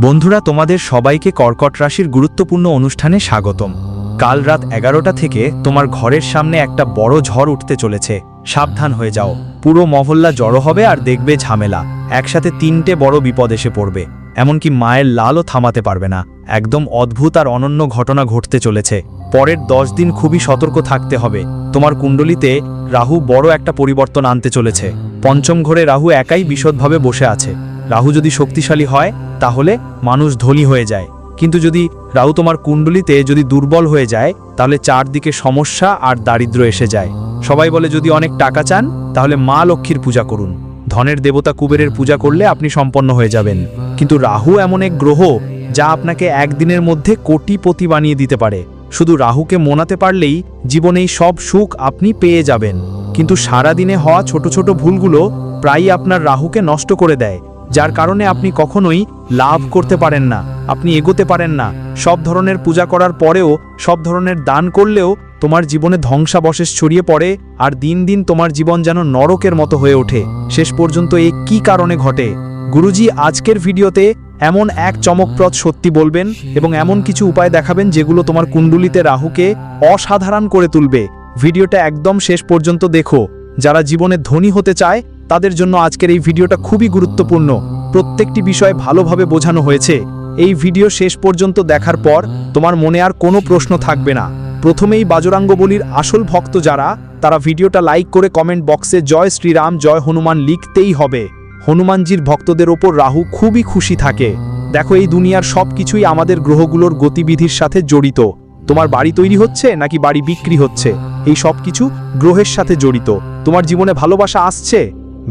বন্ধুরা, তোমাদের সবাইকে কর্কট রাশির গুরুত্বপূর্ণ অনুষ্ঠানে স্বাগতম। কাল রাত এগারোটা থেকে তোমার ঘরের সামনে একটা বড় ঝড় উঠতে চলেছে। সাবধান হয়ে যাও। পুরো মহল্লা জড়ো হবে আর দেখবে ঝামেলা। একসাথে তিনটে বড় বিপদ এসে পড়বে। এমনকি মায়ের লালও থামাতে পারবে না। একদম অদ্ভুত আর অনন্য ঘটনা ঘটতে চলেছে। পরের দশ দিন খুবই সতর্ক থাকতে হবে। তোমার কুণ্ডলিতে রাহু বড় একটা পরিবর্তন আনতে চলেছে। পঞ্চম ঘরে রাহু একাই বিশদভাবে বসে আছে। রাহু যদি শক্তিশালী হয়, তাহলে মানুষ ধনী হয়ে যায়। কিন্তু যদি রাহু তোমার কুণ্ডলিতে যদি দুর্বল হয়ে যায়, তাহলে চারদিকে সমস্যা আর দারিদ্র্য এসে যায়। সবাই বলে, যদি অনেক টাকা চান, তাহলে মা লক্ষ্মীর পূজা করুন। ধনের দেবতা কুবেরের পূজা করলে আপনি সম্পন্ন হয়ে যাবেন। কিন্তু রাহু এমন এক গ্রহ, যা আপনাকে একদিনের মধ্যে কোটিপতি বানিয়ে দিতে পারে। শুধু রাহুকে মনাতে পারলেই জীবনেই সব সুখ আপনি পেয়ে যাবেন। কিন্তু সারা দিনে হওয়া ছোট ছোট ভুলগুলো প্রায়ই আপনার রাহুকে নষ্ট করে দেয়। যার কারণে আপনি কখনোই লাভ করতে পারেন না, আপনি এগোতে পারেন না। সব ধরনের পূজা করার পরেও, সব ধরনের দান করলেও তোমার জীবনে ধ্বংসাবশেষ ছড়িয়ে পড়ে আর দিন দিন তোমার জীবন যেন নরকের মতো হয়ে ওঠে। শেষ পর্যন্ত এ কি কারণে ঘটে? গুরুজি, আজকের ভিডিওতে এমন এক চমকপ্রদ সত্যি বলবেন এবং এমন কিছু উপায় দেখাবেন যেগুলো তোমার কুণ্ডুলিতে রাহুকে অসাধারণ করে তুলবে। ভিডিওটা একদম শেষ পর্যন্ত দেখো। যারা জীবনে ধনী হতে চায়, তাদের জন্য আজকের এই ভিডিওটা খুবই গুরুত্বপূর্ণ। প্রত্যেকটি বিষয় ভালোভাবে বোঝানো হয়েছে। এই ভিডিও শেষ পর্যন্ত দেখার পর তোমার মনে আর কোনো প্রশ্ন থাকবে না। প্রথমেই বাজরাঙ্গ বলির আসল ভক্ত যারা, তারা ভিডিওটা লাইক করে কমেন্ট বক্সে জয় শ্রীরাম, জয় হনুমান লিখতেই হবে। হনুমানজির ভক্তদের ওপর রাহু খুবই খুশি থাকে। দেখো এই দুনিয়ার সব কিছুই আমাদের গ্রহগুলোর গতিবিধির সাথে জড়িত। তোমার বাড়ি তৈরি হচ্ছে নাকি বাড়ি বিক্রি হচ্ছে? এই সব কিছু গ্রহের সাথে জড়িত। তোমার জীবনে ভালোবাসা আসছে?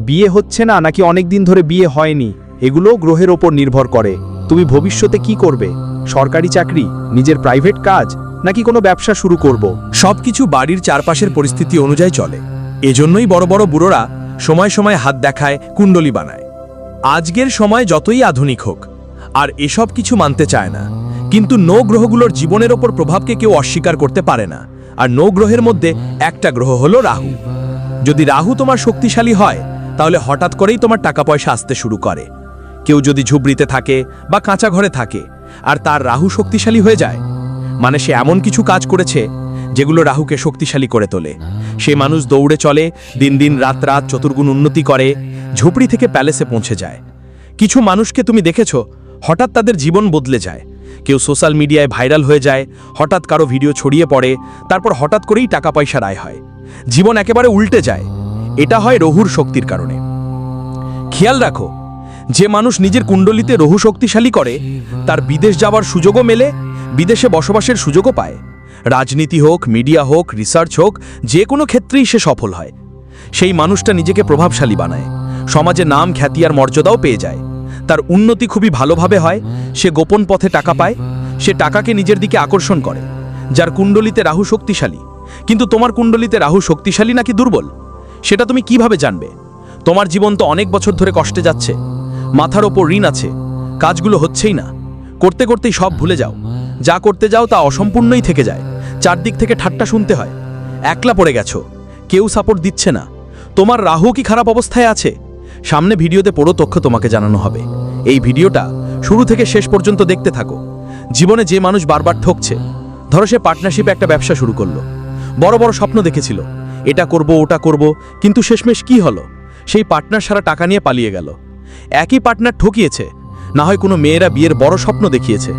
বিয়ে হচ্ছে না নাকি অনেক দিন ধরে বিয়ে হয়নি? এগুলোও গ্রহের ওপর নির্ভর করে। তুমি ভবিষ্যতে কি করবে? সরকারি চাকরি, নিজের প্রাইভেট কাজ, নাকি কোনো ব্যবসা শুরু করব? সবকিছু বাড়ির চারপাশের পরিস্থিতি অনুযায়ী চলে। এজন্যই বড় বড় বুড়োরা সময় সময় হাত দেখায়, কুণ্ডলি বানায়। আজকের সময় যতই আধুনিক হোক, আর এসব কিছু মানতে চায় না। কিন্তু নো গ্রহগুলোর জীবনের ওপর প্রভাবকে কেউ অস্বীকার করতে পারে না। আর নো গ্রহের মধ্যে একটা গ্রহ হলো রাহু। যদি রাহু তোমার শক্তিশালী হয়, তাহলে হঠাৎ করেই তোমার টাকা পয়সা আসতে শুরু করে। কেউ যদি ঝুবড়িতে থাকে বা কাঁচা ঘরে থাকে, আর তার রাহু শক্তিশালী হয়ে যায় মানে সে এমন কিছু কাজ করেছে যেগুলো রাহুকে শক্তিশালী করে তোলে। সে মানুষ দৌড়ে চলে, দিন দিন রাত রাত চতুর্গুণ উন্নতি করে, ঝুপড়ি থেকে প্যালেসে পৌঁছে যায়। কিছু মানুষকে তুমি দেখেছ, হঠাৎ তাদের জীবন বদলে যায়। কেউ সোশ্যাল মিডিয়ায় ভাইরাল হয়ে যায়, হঠাৎ কারও ভিডিও ছড়িয়ে পড়ে, তারপর হঠাৎ করেই টাকা পয়সা আয় হয়। জীবন একেবারে উল্টে যায়। এটা হয় রহুর শক্তির কারণে। খেয়াল রাখো, যে মানুষ নিজের কুণ্ডলিতে রহু শক্তিশালী করে, তার বিদেশ যাওয়ার সুযোগও মেলে, বিদেশে বসবাসের সুযোগও পায়। রাজনীতি হোক, মিডিয়া হোক, রিসার্চ হোক, যে কোনো ক্ষেত্রেই সে সফল হয়। সেই মানুষটা নিজেকে প্রভাবশালী বানায়। সমাজে নাম, খ্যাতি আর মর্যাদাও পেয়ে যায়। তার উন্নতি খুবই ভালোভাবে হয়, সে গোপন পথে টাকা পায়, সে টাকাকে নিজের দিকে আকর্ষণ করে, যার কুণ্ডলিতে রাহু শক্তিশালী। কিন্তু তোমার কুণ্ডলিতে রাহু শক্তিশালী নাকি দুর্বল? সেটা তুমি কীভাবে জানবে? তোমার জীবন তো অনেক বছর ধরে কষ্টে যাচ্ছে, মাথার ওপর ঋণ আছে, কাজগুলো হচ্ছেই না। করতে করতেই সব ভুলে যাও। যা করতে যাও তা অসম্পূর্ণই থেকে যায়। চারদিক থেকে ঠাট্টা শুনতে হয়। একলা পড়ে গেছো। কেউ সাপোর্ট দিচ্ছে না। তোমার রাহু কি খারাপ অবস্থায় আছে? সামনে ভিডিওতে পুরো তথ্য তোমাকে জানানো হবে। এই ভিডিওটা শুরু থেকে শেষ পর্যন্ত দেখতে থাকো। জীবনে যে মানুষ বারবার ঠকছে, ধরো সে পার্টনারশিপে একটা ব্যবসা শুরু করল। বড় বড় স্বপ্ন দেখেছিল। এটা করব, ওটা করব, কিন্তু শেষমেশ কি হলো? সেই পার্টনার সারা টাকা নিয়ে পালিয়ে গেল। একই পার্টনার ঠকিয়েছে। না হয় কোনো মেয়েরা বিয়ের বড় স্বপ্ন দেখিয়েছে।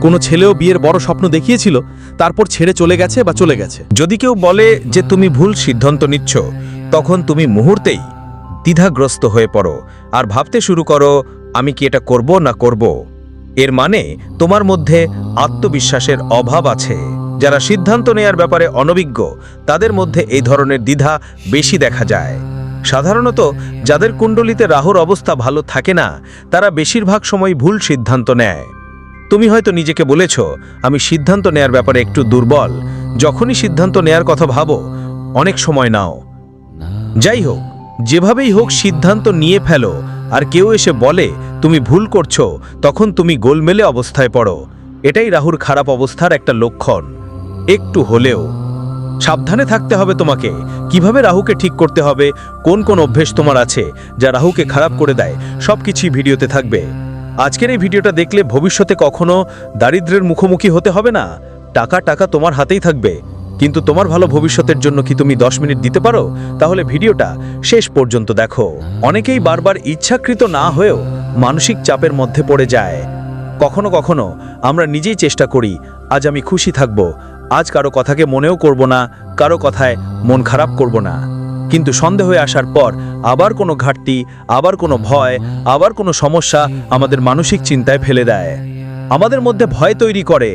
কোনো ছেলেও বিয়ের বড় স্বপ্ন দেখিয়েছিল, তারপর ছেড়ে চলে গেছে বা চলে গেছে। যদি কেউ বলে যে তুমি ভুল সিদ্ধান্ত নিচ্ছ, তখন তুমি মুহূর্তেই দ্বিধাগ্রস্ত হয়ে পড়ো আর ভাবতে শুরু করো, আমি কি এটা করব না করব? এর মানে তোমার মধ্যে আত্মবিশ্বাসের অভাব আছে। যারা সিদ্ধান্ত নেয়ার ব্যাপারে অনভিজ্ঞ, তাদের মধ্যে এই ধরনের দ্বিধা বেশি দেখা যায়। সাধারণত যাদের কুণ্ডলিতে রাহুর অবস্থা ভালো থাকে না, তারা বেশিরভাগ সময় ভুল সিদ্ধান্ত নেয়। তুমি হয়তো নিজেকে বলেছ, আমি সিদ্ধান্ত নেয়ার ব্যাপারে একটু দুর্বল। যখনই সিদ্ধান্ত নেয়ার কথা ভাবো, অনেক সময় নাও। যাই হোক যেভাবেই হোক সিদ্ধান্ত নিয়ে ফেলো, আর কেউ এসে বলে, তুমি ভুল করছ, তখন তুমি গোলমেলে অবস্থায় পড়ো। এটাই রাহুর খারাপ অবস্থার একটা লক্ষণ। একটু হলেও। সাবধানে থাকতে হবে তোমাকে। কীভাবে রাহুকে ঠিক করতে হবে? কোন কোন অভ্যেস তোমার আছে যা রাহুকে খারাপ করে দেয়? সব কিছুই ভিডিওতে থাকবে। আজকের এই ভিডিওটা দেখলে ভবিষ্যতে কখনো দারিদ্র্যের মুখোমুখি হতে হবে না। টাকা টাকা তোমার হাতেই থাকবে। কিন্তু তোমার ভালো ভবিষ্যতের জন্য কি তুমি দশ মিনিট দিতে পারো? তাহলে ভিডিওটা শেষ পর্যন্ত দেখো। অনেকেই বারবার ইচ্ছাকৃত না হয়েও মানসিক চাপের মধ্যে পড়ে যায়। কখনো কখনো আমরা নিজেই চেষ্টা করি, আজ আমি খুশি থাকব, আজ কারও কথাকে মনেও করব না, কারও কথায় মন খারাপ করব না। কিন্তু সন্দেহ হয়ে আসার পর আবার কোনো ঘাটতি, আবার কোনো ভয়, আবার কোনো সমস্যা আমাদের মানসিক চিন্তায় ফেলে দেয়। আমাদের মধ্যে ভয় তৈরি করে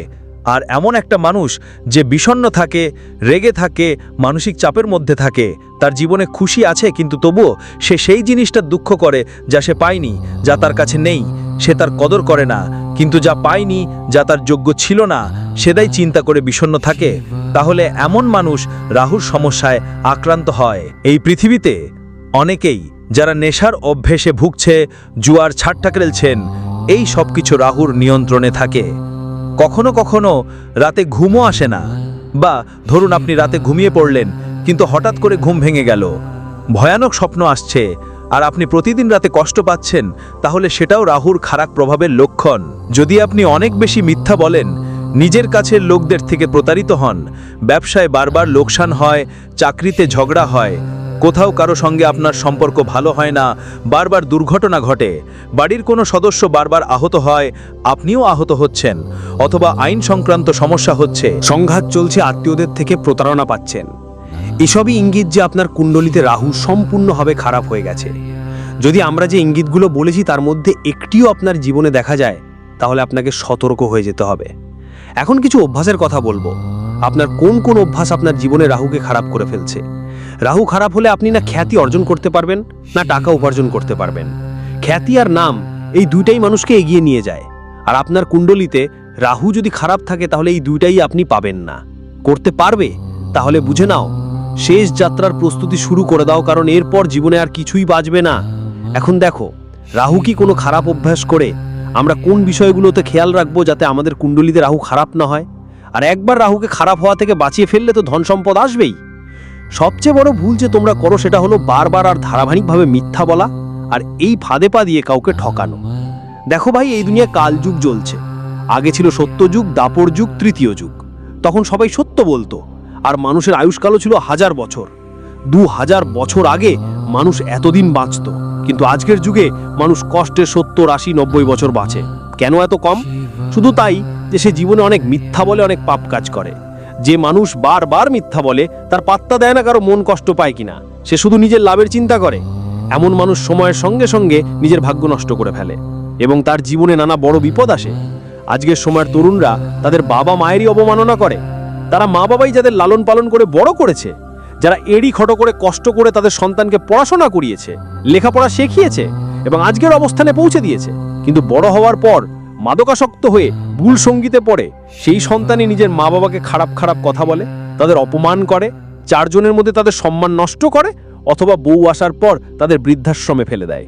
আর এমন একটা মানুষ যে বিষণ্ণ থাকে, রেগে থাকে, মানসিক চাপের মধ্যে থাকে। তার জীবনে খুশি আছে, কিন্তু তবুও সে সেই জিনিসটা দুঃখ করে যা সে পায়নি, যা তার কাছে নেই। সে তার কদর করে না, কিন্তু যা পায়নি, যা তার যোগ্য ছিল না, সেটাই চিন্তা করে বিষণ্ণ থাকে। তাহলে এমন মানুষ রাহুর সমস্যায় আক্রান্ত হয়। এই পৃথিবীতে অনেকেই যারা নেশার অভ্যেসে ভুগছে, জুয়ার ছাট্টা খেলছেন এই সব কিছু রাহুর নিয়ন্ত্রণে থাকে। কখনো কখনো রাতে ঘুমও আসে না। বা ধরুন আপনি রাতে ঘুমিয়ে পড়লেন, কিন্তু হঠাৎ করে ঘুম ভেঙে গেল। ভয়ানক স্বপ্ন আসছে, আর আপনি প্রতিদিন রাতে কষ্ট পাচ্ছেন, তাহলে সেটাও রাহুর খারাপ প্রভাবের লক্ষণ। যদি আপনি অনেক বেশি মিথ্যা বলেন, নিজের কাছের লোকদের থেকে প্রতারিত হন, ব্যবসায় বারবার লোকসান হয়, চাকরিতে ঝগড়া হয় কোথাও কারও সঙ্গে আপনার সম্পর্ক ভালো হয় না, বারবার দুর্ঘটনা ঘটে, বাড়ির কোনো সদস্য বারবার আহত হয়, আপনিও আহত হচ্ছেন, অথবা আইন সংক্রান্ত সমস্যা হচ্ছে। সংঘাত চলছে, আত্মীয়দের থেকে প্রতারণা পাচ্ছেন। এসবই ইঙ্গিত যে আপনার কুণ্ডলিতে রাহু সম্পূর্ণভাবে খারাপ হয়ে গেছে। যদি আমরা যে ইঙ্গিতগুলো বলেছি, তার মধ্যে একটিও আপনার জীবনে দেখা যায়, তাহলে আপনাকে সতর্ক হয়ে যেতে হবে। এখন কিছু অভ্যাসের কথা বলব। আপনার কোন কোন অভ্যাস আপনার জীবনে রাহুকে খারাপ করে ফেলছে? রাহু খারাপ হলে আপনি না খ্যাতি অর্জন করতে পারবেন, না টাকা উপার্জন করতে পারবেন। খ্যাতি আর নাম, এই দুইটাই মানুষকে এগিয়ে নিয়ে যায়। আর আপনার কুণ্ডলিতে রাহু যদি খারাপ থাকে, তাহলে এই দুইটাই আপনি পাবেন না। করতে পারবে? তাহলে বুঝে নাও, শেষ যাত্রার প্রস্তুতি শুরু করে দাও, কারণ এরপর জীবনে আর কিছুই বাঁচবে না। এখন দেখো, রাহু কি কোনো খারাপ অভ্যাস করে? আমরা কোন বিষয়গুলোতে খেয়াল রাখব যাতে আমাদের কুণ্ডলিতে রাহু খারাপ না হয়? আর একবার রাহুকে খারাপ হওয়া থেকে বাঁচিয়ে ফেললে তো ধন সম্পদ আসবেই। সবচেয়ে বড় ভুল যে তোমরা করো সেটা হলো বারবার আর ধারাবাহিকভাবে মিথ্যা বলা আর এই ফাঁদে পা দিয়ে কাউকে ঠকানো। দেখো ভাই, এই দুনিয়া কালযুগ জ্বলছে। আগে ছিল সত্য যুগ, দাপর যুগ, তৃতীয় যুগ। তখন সবাই সত্য বলতো, আর মানুষের আয়ুষ্কালও ছিল হাজার বছর। দু হাজার বছর আগে মানুষ এতদিন বাঁচত, কিন্তু আজকের যুগে মানুষ কষ্টে সত্তর, আশি, নব্বই বছর বাঁচে। কেন এত কম? শুধু তাই যে সে জীবনে অনেক মিথ্যা বলে অনেক পাপ কাজ করে। যে মানুষ বারবার মিথ্যা বলে, তার পাত্তা দেয় না কারও মন কষ্ট পায় কিনা। সে শুধু নিজের লাভের চিন্তা করে। এমন মানুষ সময়ের সঙ্গে সঙ্গে নিজের ভাগ্য নষ্ট করে ফেলে এবং তার জীবনে নানা বড় বিপদ আসে। আজকের সময়ের তরুণরা তাদের বাবা মায়েরই অবমাননা করে। তারা মা বাবাই যাদের লালন পালন করে বড় করেছে, যারা এড়ি খটো করে কষ্ট করে তাদের সন্তানকে পড়াশোনা করিয়েছে, লেখাপড়া শিখিয়েছে এবং আজকের অবস্থানে পৌঁছে দিয়েছে। কিন্তু বড় হওয়ার পর মাদকাসক্ত হয়ে ভুল সঙ্গীতে পড়ে, সেই সন্তানই নিজের মা বাবাকে খারাপ খারাপ কথা বলে, তাদের অপমান করে, চারজনের মধ্যে তাদের সম্মান নষ্ট করে, অথবা বউ আসার পর তাদের বৃদ্ধাশ্রমে ফেলে দেয়।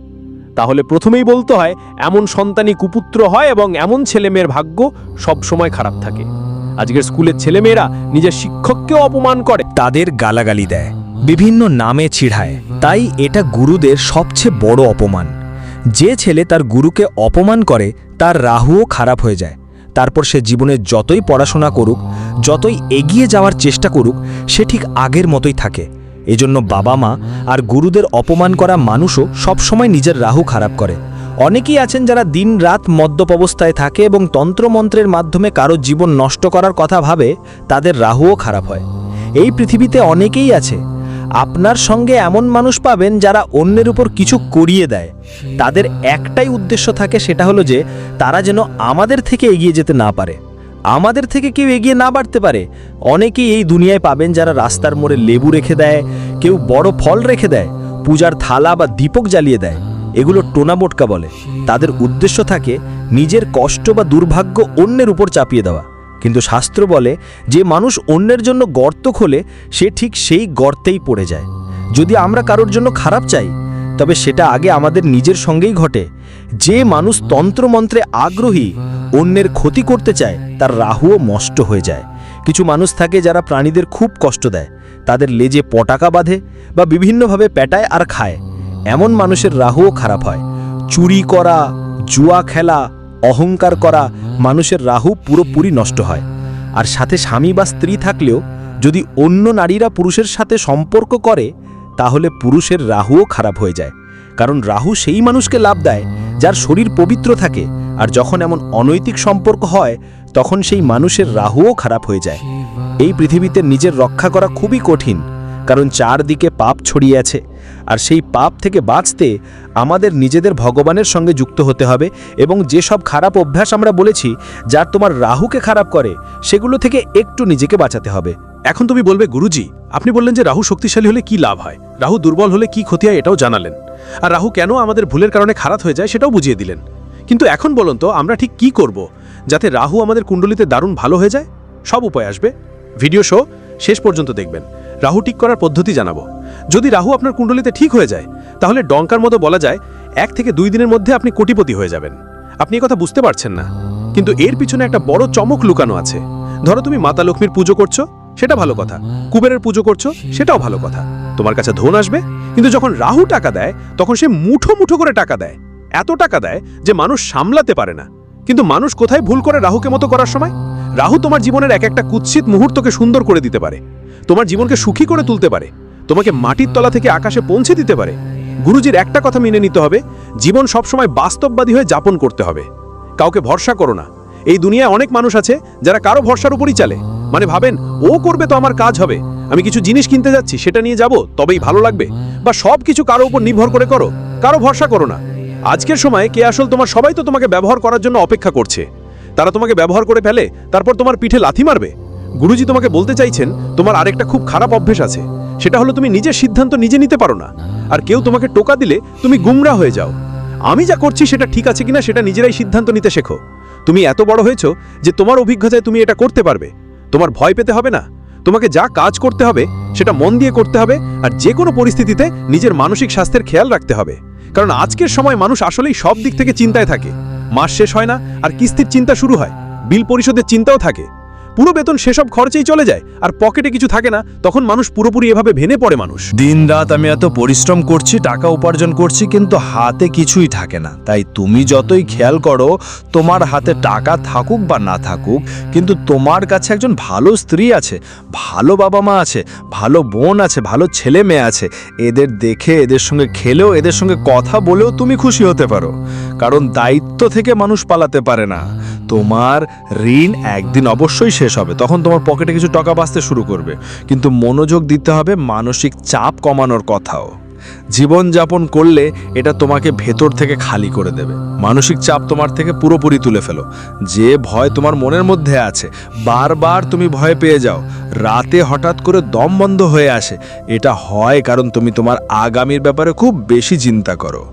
তাহলে প্রথমেই বলতে হয়, এমন সন্তানই কুপুত্র হয় এবং এমন ছেলেমেয়ের ভাগ্য সব সময় খারাপ থাকে। আজকের স্কুলের ছেলেমেয়েরা নিজের শিক্ষককেও অপমান করে। তাদের গালাগালি দেয়, বিভিন্ন নামে ছিড়ায়, তাই এটা গুরুদের সবচেয়ে বড় অপমান। যে ছেলে তার গুরুকে অপমান করে, তার রাহুও খারাপ হয়ে যায়। তারপর সে জীবনে যতই পড়াশোনা করুক, যতই এগিয়ে যাওয়ার চেষ্টা করুক, সে ঠিক আগের মতোই থাকে। এজন্য বাবা মা আর গুরুদের অপমান করা মানুষও সবসময় নিজের রাহু খারাপ করে। অনেকেই আছেন যারা দিন রাত মদ্যপ অবস্থায় থাকে এবং তন্ত্রমন্ত্রের মাধ্যমে কারও জীবন নষ্ট করার কথা ভাবে, তাদের রাহুও খারাপ হয়। এই পৃথিবীতে অনেকেই আছে আপনার সঙ্গে এমন মানুষ পাবেন যারা অন্যের উপর কিছু করিয়ে দেয়। তাদের একটাই উদ্দেশ্য থাকে, সেটা হলো যে তারা যেন আমাদের থেকে এগিয়ে যেতে না পারে। আমাদের থেকে কেউ এগিয়ে না বাড়তে পারে। অনেকেই এই দুনিয়ায় পাবেন যারা রাস্তার মোড়ে লেবু রেখে দেয়, কেউ বড় ফল রেখে দেয়, পূজার থালা বা দীপক জ্বালিয়ে দেয়, এগুলো টোনা মোটকা বলে। তাদের উদ্দেশ্য থাকে নিজের কষ্ট বা দুর্ভাগ্য অন্যের উপর চাপিয়ে দেওয়া। কিন্তু শাস্ত্র বলে যে মানুষ অন্যের জন্য গর্ত খোলে, সে ঠিক সেই গর্তেই পড়ে যায়। যদি আমরা কারোর জন্য খারাপ চাই, তবে সেটা আগে আমাদের নিজের সঙ্গেই ঘটে। যে মানুষ তন্ত্রমন্ত্রে আগ্রহী, অন্যের ক্ষতি করতে চায়, তার রাহুও মষ্ট হয়ে যায়। কিছু মানুষ থাকে যারা প্রাণীদের খুব কষ্ট দেয়, তাদের লেজে পটাকা বাঁধে বা বিভিন্নভাবে পেটায় আর খায়। এমন মানুষের রাহুও খারাপ হয়। চুরি করা, জুয়া খেলা, অহংকার করা মানুষের রাহু পুরোপুরি নষ্ট হয়। আর সাথে স্বামী বা স্ত্রী থাকলেও যদি অন্য নারীরা পুরুষের সাথে সম্পর্ক করে, তাহলে পুরুষের রাহুও খারাপ হয়ে যায়। কারণ রাহু সেই মানুষকে লাভ দেয়, যার শরীর পবিত্র থাকে, আর যখন এমন অনৈতিক সম্পর্ক হয়, তখন সেই মানুষের রাহুও খারাপ হয়ে যায়। এই পৃথিবীতে নিজের রক্ষা করা খুবই কঠিন। কারণ চারদিকে পাপ ছড়িয়ে আছে। আর সেই পাপ থেকে বাঁচতে আমাদের নিজেদের ভগবানের সঙ্গে যুক্ত হতে হবে এবং যেসব খারাপ অভ্যাস আমরা বলেছি, যা তোমার রাহুকে খারাপ করে, সেগুলো থেকে একটু নিজেকে বাঁচাতে হবে। এখন তুমি বলবে, গুরুজি, আপনি বললেন যে রাহু শক্তিশালী হলে কি লাভ হয়? রাহু দুর্বল হলে কি ক্ষতি হয় এটাও জানালেন। আর রাহু কেন আমাদের ভুলের কারণে খারাপ হয়ে যায় সেটাও বুঝিয়ে দিলেন। কিন্তু এখন বলুন তো, আমরা ঠিক কি করব যাতে রাহু আমাদের কুণ্ডলিতে দারুণ ভালো হয়ে যায়? সব উপায় আসবে। ভিডিও শো শেষ পর্যন্ত দেখবেন। রাহু ঠিক করার পদ্ধতি জানাব। যদি রাহু আপনার কুণ্ডলিতে ঠিক হয়ে যায়, তাহলে ডঙ্কার মতো বলা যায় এক থেকে দুই দিনের মধ্যে আপনি কোটিপতি হয়ে যাবেন। আপনি কথা বুঝতে পারছেন না। কিন্তু এর পিছনে একটা বড় চমক লুকানো আছে। ধরো তুমি মাতা লক্ষ্মীর পুজো করছ, সেটা ভালো কথা। কুবেরের পুজো করছ, সেটাও ভালো কথা। তোমার কাছে ধন আসবে, কিন্তু যখন রাহু টাকা দেয়, তখন সে মুঠো মুঠো করে টাকা দেয়। এত টাকা দেয় যে মানুষ সামলাতে পারে না। কিন্তু মানুষ কোথায় ভুল করে রাহুকে মতো করার সময়? রাহু তোমার জীবনের এক একটা কুৎসিত মুহূর্তকে সুন্দর করে দিতে পারে। তোমার জীবনকে সুখী করে তুলতে পারে। তোমাকে মাটির তলা থেকে আকাশে পৌঁছে দিতে পারে। গুরুজির একটা কথা মেনে নিতে হবে, জীবন সবসময় বাস্তববাদী হয়ে যাপন করতে হবে। কাউকে ভরসা করো না। এই দুনিয়ায় অনেক মানুষ আছে যারা কারও ভরসার উপরই চলে। মানে ভাবেন, ও করবে তো আমার কাজ হবে। আমি কিছু জিনিস কিনতে যাচ্ছি, সেটা নিয়ে যাব, তবেই ভালো লাগবে। বা সব কিছু কারও উপর নির্ভর করে করো। কারও ভরসা করো না। আজকের সময়ে কে আসল তোমার, সবাই তো তোমাকে ব্যবহার করার জন্য অপেক্ষা করছে। তারা তোমাকে ব্যবহার করে ফেলে, তারপর তোমার পিঠে লাথি মারবে। গুরুজি তোমাকে বলতে চাইছেন, তোমার আরেকটা খুব খারাপ অভ্যেস আছে। সেটা হলো তুমি নিজের সিদ্ধান্ত নিজে নিতে পারো না। আর কেউ তোমাকে টোকা দিলে তুমি গুমরা হয়ে যাও। আমি যা করছি সেটা ঠিক আছে কিনা সেটা নিজেরাই সিদ্ধান্ত নিতে শেখো। তুমি এত বড় হয়েছো যে তোমার অভিজ্ঞতায় তুমি এটা করতে পারবে। তোমার ভয় পেতে হবে না। তোমাকে যা কাজ করতে হবে, সেটা মন দিয়ে করতে হবে, আর যে কোনো পরিস্থিতিতে নিজের মানসিক স্বাস্থ্যের খেয়াল রাখতে হবে। কারণ আজকের সময় মানুষ আসলেই সব দিক থেকে চিন্তায় থাকে। মাস শেষ হয় না, আর কিস্তির চিন্তা শুরু হয়। বিল পরিশোধের চিন্তাও থাকে। পুরো বেতন সেসব খরচেই চলে যায়, আর পকেটে কিছু থাকে না, তখন মানুষ পুরোপুরি এভাবে ভেনে পড়ে মানুষ। দিন রাত আমি এত পরিশ্রম করছি, টাকা উপার্জন করছি, কিন্তু হাতে কিছুই থাকে না। তাই তুমি যতই খেয়াল করো, তোমার হাতে টাকা থাকুক বা না থাকুক, কিন্তু তোমার কাছে একজন ভালো স্ত্রী আছে, ভালো বাবা মা আছে, ভালো বোন আছে, ভালো ছেলে মেয়ে আছে, এদের দেখে, এদের সঙ্গে খেলেও, এদের সঙ্গে কথা বলেও তুমি খুশি হতে পারো। কারণ দায়িত্ব থেকে মানুষ পালাতে পারে না। তোমার ঋণ একদিন অবশ্যই শেষ হবে। তখন তোমার পকেটে কিছু টাকা বাঁচতে শুরু করবে। কিন্তু মনোযোগ দিতে হবে মানসিক চাপ কমানোর কথাও। জীবনযাপন করলে এটা তোমাকে ভেতর থেকে খালি করে দেবে। মানসিক চাপ তোমার থেকে পুরোপুরি তুলে ফেলো। যে ভয় তোমার মনের মধ্যে আছে, বারবার তুমি ভয় পেয়ে যাও। রাতে হঠাৎ করে দম বন্ধ হয়ে আসে। এটা হয় কারণ তুমি তোমার আগামীর ব্যাপারে খুব বেশি চিন্তা করো।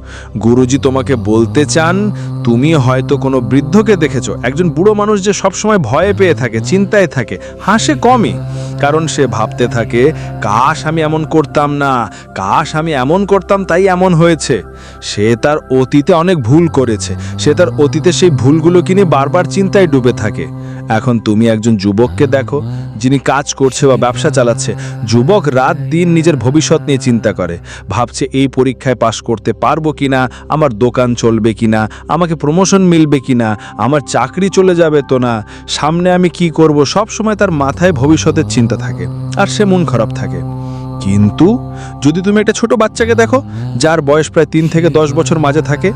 গুরুজি তোমাকে বলতে চান, তুমি হয়তো কোনো বৃদ্ধকে দেখেছ, একজন বুড়ো মানুষ যে সবসময় ভয়ে পেয়ে থাকে, চিন্তায় থাকে, হাসে কমই। কারণ সে ভাবতে থাকে, কাশ আমি এমন করতাম না, কাশ আমি এমন করতাম, তাই এমন হয়েছে। সে তার অতীতে অনেক ভুল করেছে, সে তার অতীতে সেই ভুলগুলো কিনে বারবার চিন্তায় ডুবে থাকে। এখন তুমি একজন যুবককে দেখো, যিনি কাজ করছে বা ব্যবসা চালাচ্ছে। যুবক রাত দিন নিজের ভবিষ্যৎ নিয়ে চিন্তা করে। ভাবছে, এই পরীক্ষায় পাশ করতে পারব কিনা? আমার দোকান চলবে কিনা? আমাকে প্রমোশন মিলবে কিনা? আমার চাকরি চলে যাবে তো না? সামনে আমি কি করব? সব সময় তার মাথায় ভবিষ্যতের চিন্তা থাকে আর সে মন খারাপ থাকে। কিন্তু যদি তুমি একটা ছোট বাচ্চাকে দেখো, যার বয়স প্রায় তিন থেকে দশ বছর মাঝে থাকে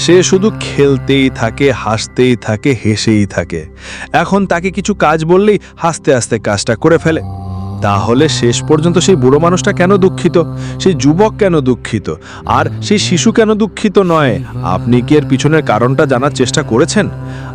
সে শুধু খেলতেই থাকে, হাসতেই থাকে, হেসেই থাকে। এখন তাকে কিছু কাজ বললেই হাসতে হাসতে কাজটা করে ফেলে। তাহলে শেষ পর্যন্ত সেই বুড়ো মানুষটা কেন দুঃখিত? সেই যুবক কেন দুঃখিত? আর সেই শিশু কেন দুঃখিত নয়? আপনি কি এর পিছনের কারণটা জানার চেষ্টা করেছেন?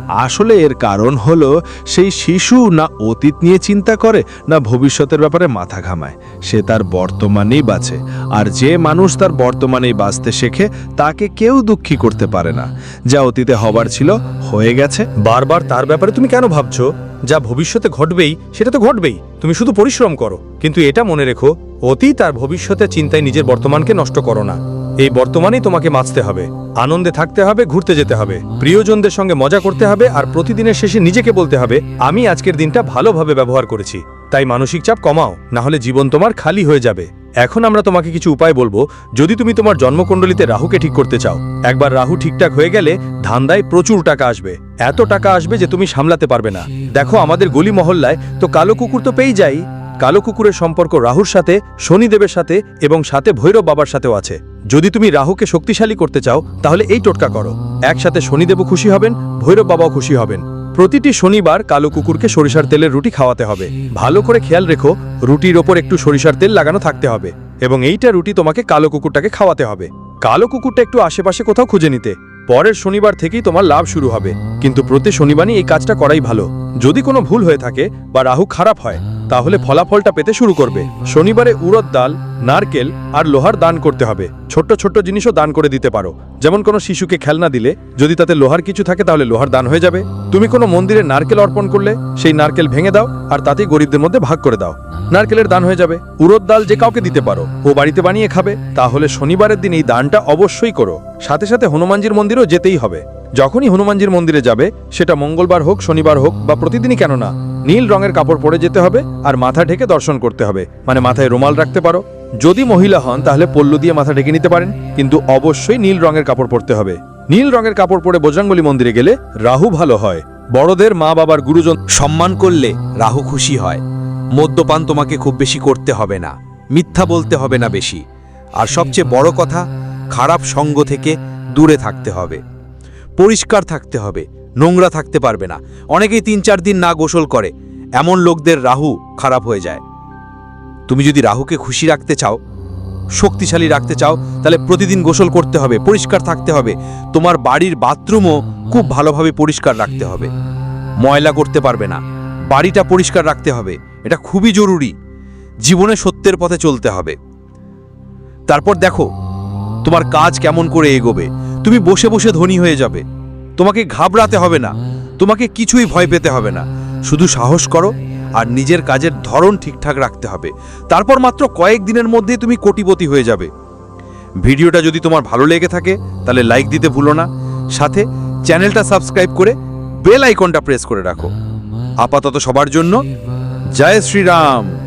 আসলে এর কারণ হলো, সেই শিশু না অতীত নিয়ে চিন্তা করে, না ভবিষ্যতের ব্যাপারে মাথা ঘামায়। সে তার বর্তমানেই বাঁচে। আর যে মানুষ তার বর্তমানেই বাঁচতে শেখে, তাকে কেউ দুঃখী করতে পারে না। যা অতীতে হবার ছিল, হয়ে গেছে। বারবার তার ব্যাপারে তুমি কেন ভাবছ? যা ভবিষ্যতে ঘটবেই, সেটা তো ঘটবেই। তুমি শুধু পরিশ্রম করো। কিন্তু এটা মনে রেখো, অতীত আর ভবিষ্যতে চিন্তায় নিজের বর্তমানকে নষ্ট করো না। এই বর্তমানেই তোমাকে বাঁচতে হবে, আনন্দে থাকতে হবে, ঘুরতে যেতে হবে। প্রিয়জনদের সঙ্গে মজা করতে হবে আর প্রতিদিনের শেষে নিজেকে বলতে হবে, আমি আজকের দিনটা ভালোভাবে ব্যবহার করেছি। তাই মানসিক চাপ কমাও না হলে জীবন তোমার খালি হয়ে যাবে। এখন আমরা তোমাকে কিছু উপায় বলব, যদি তুমি তোমার জন্মকুণ্ডলিতে রাহুকে ঠিক করতে চাও। একবার রাহু ঠিকঠাক হয়ে গেলে ধান্দায় প্রচুর টাকা আসবে। এত টাকা আসবে যে তুমি সামলাতে পারবে না। দেখো আমাদের গলি মহল্লায় তো কালো কুকুর তো পেয়ে যাই। কালো কুকুরের সম্পর্ক রাহুর সাথে, শনিদেবের সাথে এবং সাথে ভৈরব বাবার সাথেও আছে। যদি তুমি রাহুকে শক্তিশালী করতে চাও, তাহলে এই টোটকা করো। একসাথে শনিদেবও খুশি হবেন, ভৈরব বাবাও খুশি হবেন। প্রতিটি শনিবার কালো কুকুরকে সরিষার তেলের রুটি খাওয়াতে হবে। ভালো করে খেয়াল রেখো, রুটির ওপর একটু সরিষার তেল লাগানো থাকতে হবে। এবং এইটা রুটি তোমাকে কালো কুকুরটাকে খাওয়াতে হবে। কালো কুকুরটা একটু আশেপাশে কোথাও খুঁজে নিতে। পরের শনিবার থেকেই তোমার লাভ শুরু হবে। কিন্তু প্রতি শনিবারই এই কাজটা করাই ভালো। যদি কোনো ভুল হয়ে থাকে বা রাহু খারাপ হয়, তাহলে ফলাফলটা পেতে শুরু করবে। শনিবারে উড়দ ডাল, নারকেল আর লোহার দান করতে হবে। ছোট্ট ছোট্ট জিনিসও দান করে দিতে পারো। যেমন কোনো শিশুকে খেলনা দিলে, যদি তাতে লোহার কিছু থাকে তাহলে লোহার দান হয়ে যাবে। তুমি কোনো মন্দিরে নারকেল অর্পণ করলে, সেই নারকেল ভেঙে দাও আর তাতেই গরিবদের মধ্যে ভাগ করে দাও। নারকেলের দান হয়ে যাবে। উড়দ ডাল যে কাউকে দিতে পারো, ও বাড়িতে বানিয়ে খাবে। তাহলে শনিবারের দিন এই দানটা অবশ্যই করো। সাথে সাথে হনুমানজির মন্দিরও যেতেই হবে। যখনই হনুমানজির মন্দিরে যাবে, সেটা মঙ্গলবার হোক, শনিবার হোক বা প্রতিদিনই কেন না, নীল রঙের কাপড় পরে যেতে হবে আর মাথা ঢেকে দর্শন করতে হবে। মানে মাথায় রুমাল রাখতে পারো। যদি মহিলা হন, তাহলে পল্লু দিয়ে মাথা ঢেকে নিতে পারেন, কিন্তু অবশ্যই নীল রঙের কাপড় পরতে হবে। নীল রঙের কাপড় পরে বজরঙ্গলী মন্দিরে গেলে রাহু ভালো হয়। বড়দের মা বাবার গুরুজন সম্মান করলে রাহু খুশি হয়। মদ্যপান তোমাকে খুব বেশি করতে হবে না। মিথ্যা বলতে হবে না বেশি। আর সবচেয়ে বড় কথা খারাপ সঙ্গ থেকে দূরে থাকতে হবে। পরিষ্কার থাকতে হবে, নোংরা থাকতে পারবে না। অনেকেই তিন চার দিন না গোসল করে, এমন লোকদের রাহু খারাপ হয়ে যায়। তুমি যদি রাহুকে খুশি রাখতে চাও, শক্তিশালী রাখতে চাও, তাহলে প্রতিদিন গোসল করতে হবে, পরিষ্কার থাকতে হবে। তোমার বাড়ির বাথরুমও খুব ভালোভাবে পরিষ্কার রাখতে হবে। ময়লা করতে পারবে না। বাড়িটা পরিষ্কার রাখতে হবে, এটা খুবই জরুরি। জীবনে সত্যের পথে চলতে হবে। তারপর দেখো তোমার কাজ কেমন করে এগোবে? তুমি বসে বসে ধনী হয়ে যাবে। তোমাকে ঘাবড়াতে হবে না। তোমাকে কিছুই ভয় পেতে হবে না। শুধু সাহস করো আর নিজের কাজের ধরন ঠিকঠাক রাখতে হবে। তারপর মাত্র কয়েক দিনের মধ্যেই তুমি কোটিপতি হয়ে যাবে। ভিডিওটা যদি তোমার ভালো লেগে থাকে, তাহলে লাইক দিতে ভুলো না। সাথে চ্যানেলটা সাবস্ক্রাইব করে বেল আইকনটা প্রেস করে রাখো। আপাতত সবার জন্য জয় শ্রীরাম।